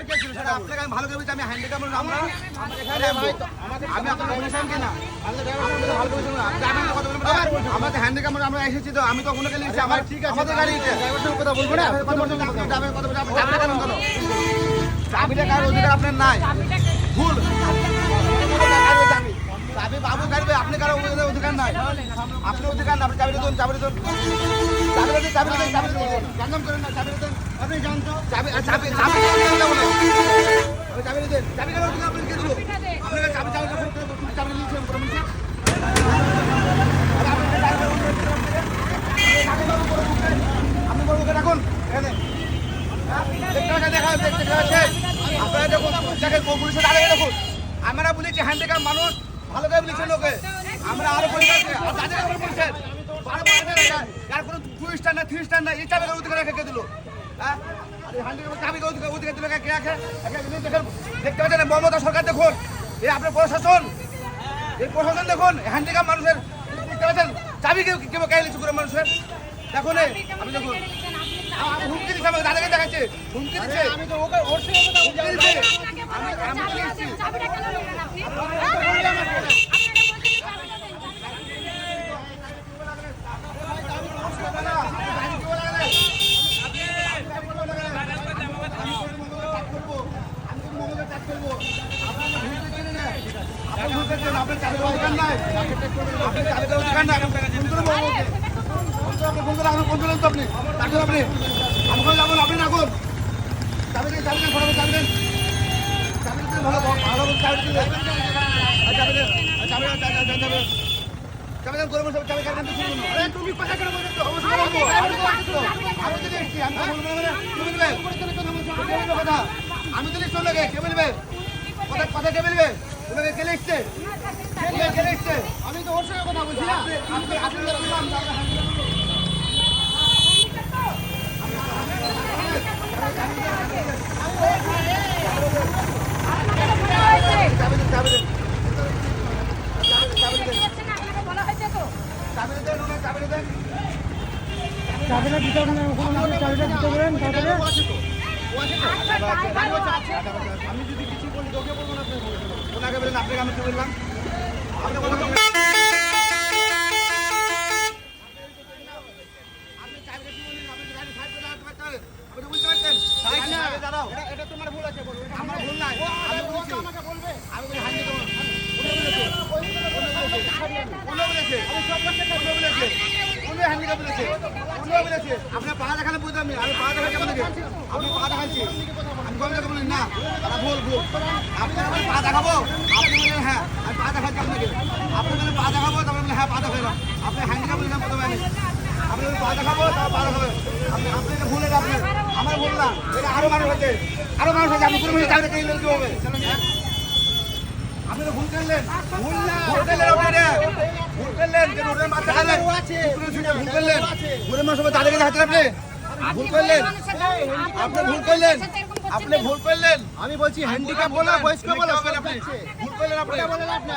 কি ছিল সেটা আপনাকে আমি ভালো করে বলছি আমি আমরা আমি বলেছিলাম আমাদের আমরা এসেছি তো আমি তো ওখানে লিখছি আমার ঠিক আছে আমাদের গাড়ি সঙ্গে কথা বলব না? কথা আপনার নাই। ভুল। চাবি বাবু গাড়ি আপনি কারও অধিকার নাই আপনার অধিকার না আপনি চাবিটা দেন চাবিটা দেন চাবিটা দেন চাবিটা দেন চাবিটা দেন জানলাম করেন না চাবিটা দেন আপনি জানতো? চাবি চাবি চাবি বলে আপনি চাবি দেন চাবি কেন অধিকার আপনি কিছু আপনাকে চাবি চাবি চাবি চাবি নিয়েছেন আপনি বলব এখানে আপনারা দেখুন দেখেন পুলিশে দাঁড়িয়ে দেখুন আমরা বলেছি হ্যান্ডিক্যাপ মানুষ ভালো করে বলেছে লোকে আমরা আরও বলছেন। কোনো টু স্টার না থ্রি স্টার না এই চাবি অধিকার রেখে দিল? হ্যাঁ? চাবি দিল কে রাখে? দেখতে পাচ্ছেন মমতা সরকার দেখুন। এই আপনার প্রশাসন। এই প্রশাসন দেখুন হ্যান্ডিক্যাপ মানুষের দেখতে পাচ্ছেন? চাবি কেউ কেউ কে করে মানুষের? দেখুন আপনি দেখুন। আমার হুমকি দিচ্ছে আমাকে দাদাকে দেখাচ্ছে। হুমকি দিচ্ছে। আমি তো ওকে ওর সঙ্গে আমি বলেছি চাবিটা কেন নেবেন আপনি তুমি কথা কেন বলছো অবশ্যই বলব আমি তো আসছি তো। আমি তো দেখছি আমি তো বলব না কি বলবে কে বলবে কথা লোকে কে বলবে? কথা কথা কে বলবে? তোমাকে কে লিখছে? কে লিখছে? আমি তো ওর সঙ্গে কথা বলছি না। আপনি আপনি বললাম চাবিটা দিতে চাবিটা দিতে পারেন তারপরে আমি যদি কিছু বলি তোকে বলব না আপনাকে ওনাকে বলেন আপনাকে আমি কি বললাম এটা- তোমার ভুল আছে। আমার ভুল নাই আমাকে বলবে। আমি বলেছে আমি সব বলেছে আপনার পা দেখালে আমি আমি পা দেখাচ্ছি আপনি পা দেখাচ্ছি। আমি না ভুল ভুল। আপনার পা দেখাবো? হ্যাঁ আমি পা দেখাচ্ছি আপনি বলেন পা দেখাবো? তারপরে বলেন হ্যাঁ পা দেখালাম আপনি হ্যান্ডিকা বললাম প্রথমে। আমি আপনি পা দেখাবো? তারপর পা দেখাবেন। আপনি আপনি এটা ভুল, এটা আপনার আমার ভুল এটা আরও মানুষ হয়েছে। আরও মানুষ হয়েছে। আপনি কোনো চাকরি হবে। আপনি তো ভুল করলেন। ভুল না। ভুল করলেন আপনি ভুল করলেন। যে রোডের মাঝে দাঁড়ালেন ভুল করলেন। রোডের মাঝে সবাই দাঁড়িয়ে হাতে আপনি? ভুল করলেন। আপনি ভুল করলেন। আপনি ভুল করলেন। আমি বলছি হ্যান্ডিক্যাপ বলে বয়স্ক বলে ভুল করলেন আপনি?